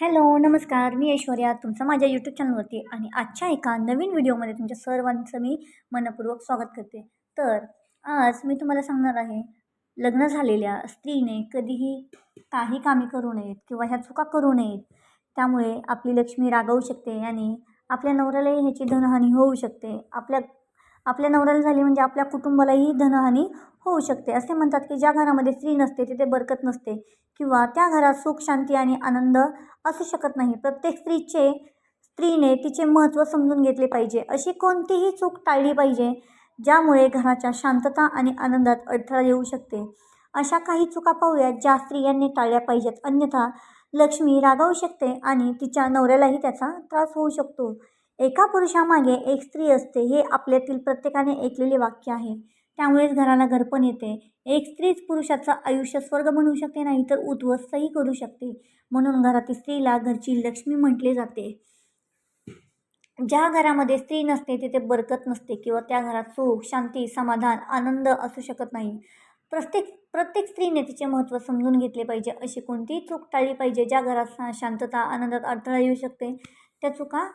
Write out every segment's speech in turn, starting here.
Hello नमस्कार. मी ऐश्वर्या. तुमचं माझ्या यूट्यूब चॅनलवरती आणि आजच्या एका नवीन व्हिडिओमध्ये तुमच्या सर्वांचं मी मनपूर्वक स्वागत करते. तर आज मी तुम्हाला सांगणार आहे लग्न झालेल्या स्त्रीने कधीही काही कामे करू नयेत किंवा ह्या चुका करू नयेत. त्यामुळे आपली लक्ष्मी रागवू शकते आणि आपल्या नवऱ्यालाही ह्याची धनहानी होऊ शकते. आपल्या आपल्या नवऱ्याला झाली म्हणजे आपल्या कुटुंबालाही धनहानी होऊ शकते. असे म्हणतात की ज्या घरामध्ये स्त्री नसते तिथे बरकत नसते किंवा त्या घरात सुख शांती आणि आनंद असू शकत नाही. प्रत्येक स्त्रीचे स्त्रीने तिचे महत्त्व समजून घेतले पाहिजे. अशी कोणतीही चूक टाळली पाहिजे ज्यामुळे घराच्या शांतता आणि आनंदात अडथळा येऊ शकते. अशा काही चुका पाहूयात ज्या स्त्रियांनी टाळल्या पाहिजेत. अन्यथा लक्ष्मी रागावू शकते आणि तिच्या नवऱ्यालाही त्याचा त्रास होऊ शकतो. एका पुरुषामागे एक स्त्री असते हे आपल्यातील प्रत्येकाने ऐकलेले वाक्य आहे. त्यामुळेच घराला घरपण येते. एक स्त्रीच पुरुषाचं आयुष्य स्वर्ग बनवू शकते नाही तर उद्ध्वस्तही करू शकते. म्हणून घरातील स्त्रीला घरची लक्ष्मी म्हटले जाते. ज्या घरामध्ये स्त्री नसते तिथे बरकत नसते किंवा त्या घरात सुख शांती समाधान आनंद असू शकत नाही. प्रत्येक प्रत्येक स्त्रीने तिचे महत्त्व समजून घेतले पाहिजे. अशी कोणतीही चूक टाळली पाहिजे ज्या घरात शांतता आनंदात अडथळा येऊ शकते. त्या चुका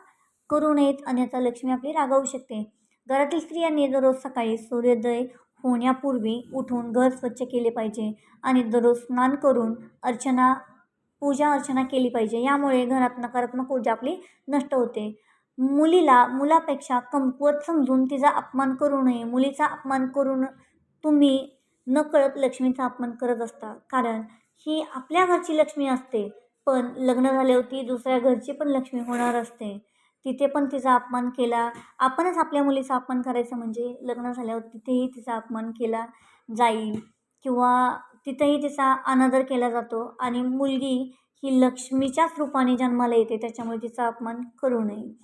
करू नयेत अन्यथा लक्ष्मी आपली रागावू शकते. घरातील स्त्रियांनी दररोज सकाळी सूर्योदय होण्यापूर्वी उठून घर स्वच्छ केले पाहिजे आणि दररोज स्नान करून अर्चना पूजा अर्चना केली पाहिजे. यामुळे घरात नकारात्मक ऊर्जा आपली नष्ट होते. मुलीला मुलापेक्षा कमकुवत समजून तिचा अपमान करू नये. मुलीचा अपमान करून तुम्ही नकळत लक्ष्मीचा अपमान करत असता. कारण ही आपल्या घरची लक्ष्मी असते. पण लग्न झाल्यावरती दुसऱ्या घरची पण लक्ष्मी होणार असते. तिथे पण तिचा अपमान केला. आपणच आपल्या मुलीचा अपमान करायचं म्हणजे लग्न झाल्यावर तिथेही तिचा अपमान केला जाईल किंवा तिथेही तिचा अनादर केला जातो आणि मुलगी ही लक्ष्मीच्याच रूपाने जन्माला येते त्याच्यामुळे तिचा अपमान करू नये.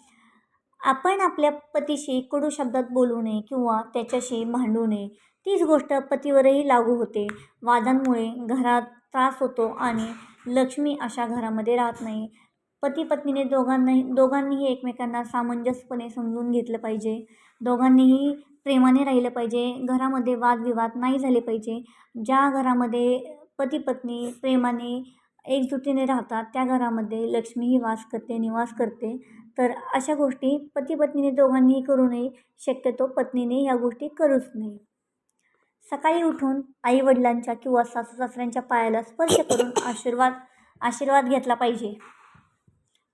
आपण आपल्या पतीशी कडू शब्दात बोलू नये किंवा त्याच्याशी भांडू नये. तीच गोष्ट पतीवरही लागू होते. वादांमुळे घरात त्रास होतो आणि लक्ष्मी अशा घरामध्ये राहत नाही. पती पत्नीने दोघांनाही दोघांनीही एकमेकांना सामंजस्यपणे समजून घेतलं पाहिजे. दोघांनीही प्रेमाने राहिलं पाहिजे. घरामध्ये वादविवाद नाही झाले पाहिजे. ज्या घरामध्ये पती पत्नी प्रेमाने एकजुटीने राहतात त्या घरामध्ये लक्ष्मीही वास करते निवास करते. तर अशा गोष्टी पती पत्नीने दोघांनीही करू नये. शक्यतो पत्नीने ह्या गोष्टी करूच नये. सकाळी उठून आईवडिलांच्या किंवा सासू सासऱ्यांच्या पायाला स्पर्श करून आशीर्वाद आशीर्वाद घेतला पाहिजे.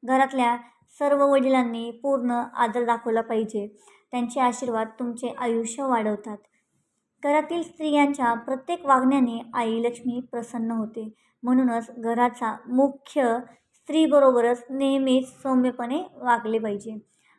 घरातल्या सर्व वडिलांनी पूर्ण आदर दाखवला पाहिजे. त्यांचे आशीर्वाद तुमचे आयुष्य वाढवतात. घरातील स्त्रियांच्या प्रत्येक वागण्याने आई लक्ष्मी प्रसन्न होते. म्हणूनच घराचा मुख्य स्त्रीबरोबरच नेहमीच सौम्यपणे वागले पाहिजे.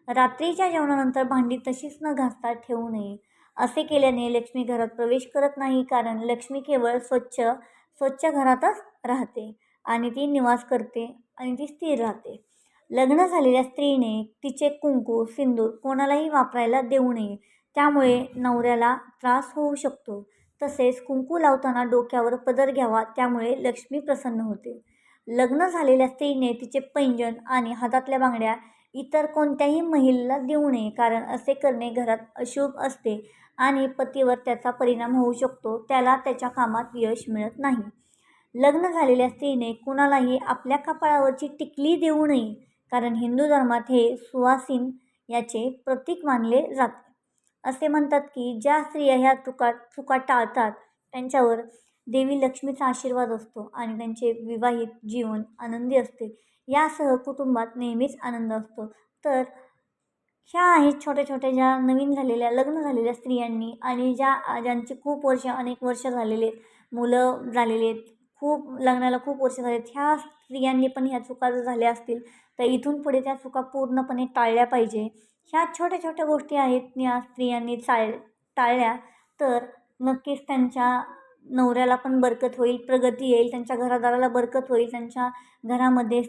रात्रीच्या जेवणानंतर भांडी तशीच न घासता ठेवू नये. असे केल्याने लक्ष्मी घरात प्रवेश करत नाही कारण लक्ष्मी केवळ स्वच्छ स्वच्छ घरातच राहते आणि ती निवास करते आणि ती स्थिर राहते. लग्न झालेल्या स्त्रीने तिचे कुंकू सिंदूर कोणालाही वापरायला देऊ नये. त्यामुळे नवऱ्याला त्रास होऊ शकतो. तसेच कुंकू लावताना डोक्यावर पदर घ्यावा त्यामुळे लक्ष्मी प्रसन्न होते. लग्न झालेल्या स्त्रीने तिचे पैंजण आणि हातातल्या बांगड्या इतर कोणत्याही महिलेला देऊ नये कारण असे करणे घरात अशुभ असते आणि पतीवर त्याचा परिणाम होऊ शकतो. त्याला त्याच्या कामात यश मिळत नाही. लग्न झालेल्या स्त्रीने कुणालाही आपल्या कपाळावरची टिकली देऊ नये. कारण हिंदू धर्मात हे सुवासीन याचे प्रतीक मानले जाते. असे म्हणतात की ज्या स्त्रिया ह्या चुका चुका टाळतात त्यांच्यावर देवी लक्ष्मीचा आशीर्वाद असतो आणि त्यांचे विवाहित जीवन आनंदी असते. यासह कुटुंबात नेहमीच आनंद असतो. तर ह्या आहेत छोट्या छोट्या ज्या नवीन झालेल्या लग्न झालेल्या स्त्रियांनी आणि ज्या ज्यांचे खूप वर्ष अनेक वर्ष झालेले आहेत मुलं झालेले आहेत. खूप लग्नाला खूप वर्ष झाले. आहेत ह्या स्त्रियांनी पण ह्या चुका जर झाल्या असतील तर इथून पुढे त्या चुका पूर्णपणे टाळल्या पाहिजे. ह्या छोट्या छोट्या गोष्टी आहेत या स्त्रियांनी चाळ टाळल्या तर नक्कीच त्यांच्या नवऱ्याला पण बरकत होईल प्रगती येईल त्यांच्या घरादाराला बरकत होईल त्यांच्या घरामध्ये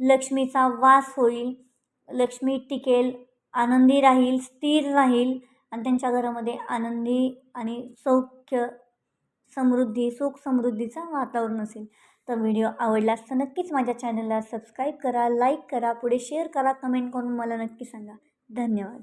लक्ष्मीचा वास होईल. लक्ष्मी टिकेल आनंदी राहील स्थिर राहील आणि त्यांच्या घरामध्ये आनंदी आणि सौख्य समृद्धी सुख समृद्धीचं वातावरण असेल. तर व्हिडिओ आवडलास तर नक्कीच माझ्या चॅनलला सबस्क्राईब करा लाईक करा पुढे शेअर करा कमेंट करून मला नक्की सांगा. धन्यवाद.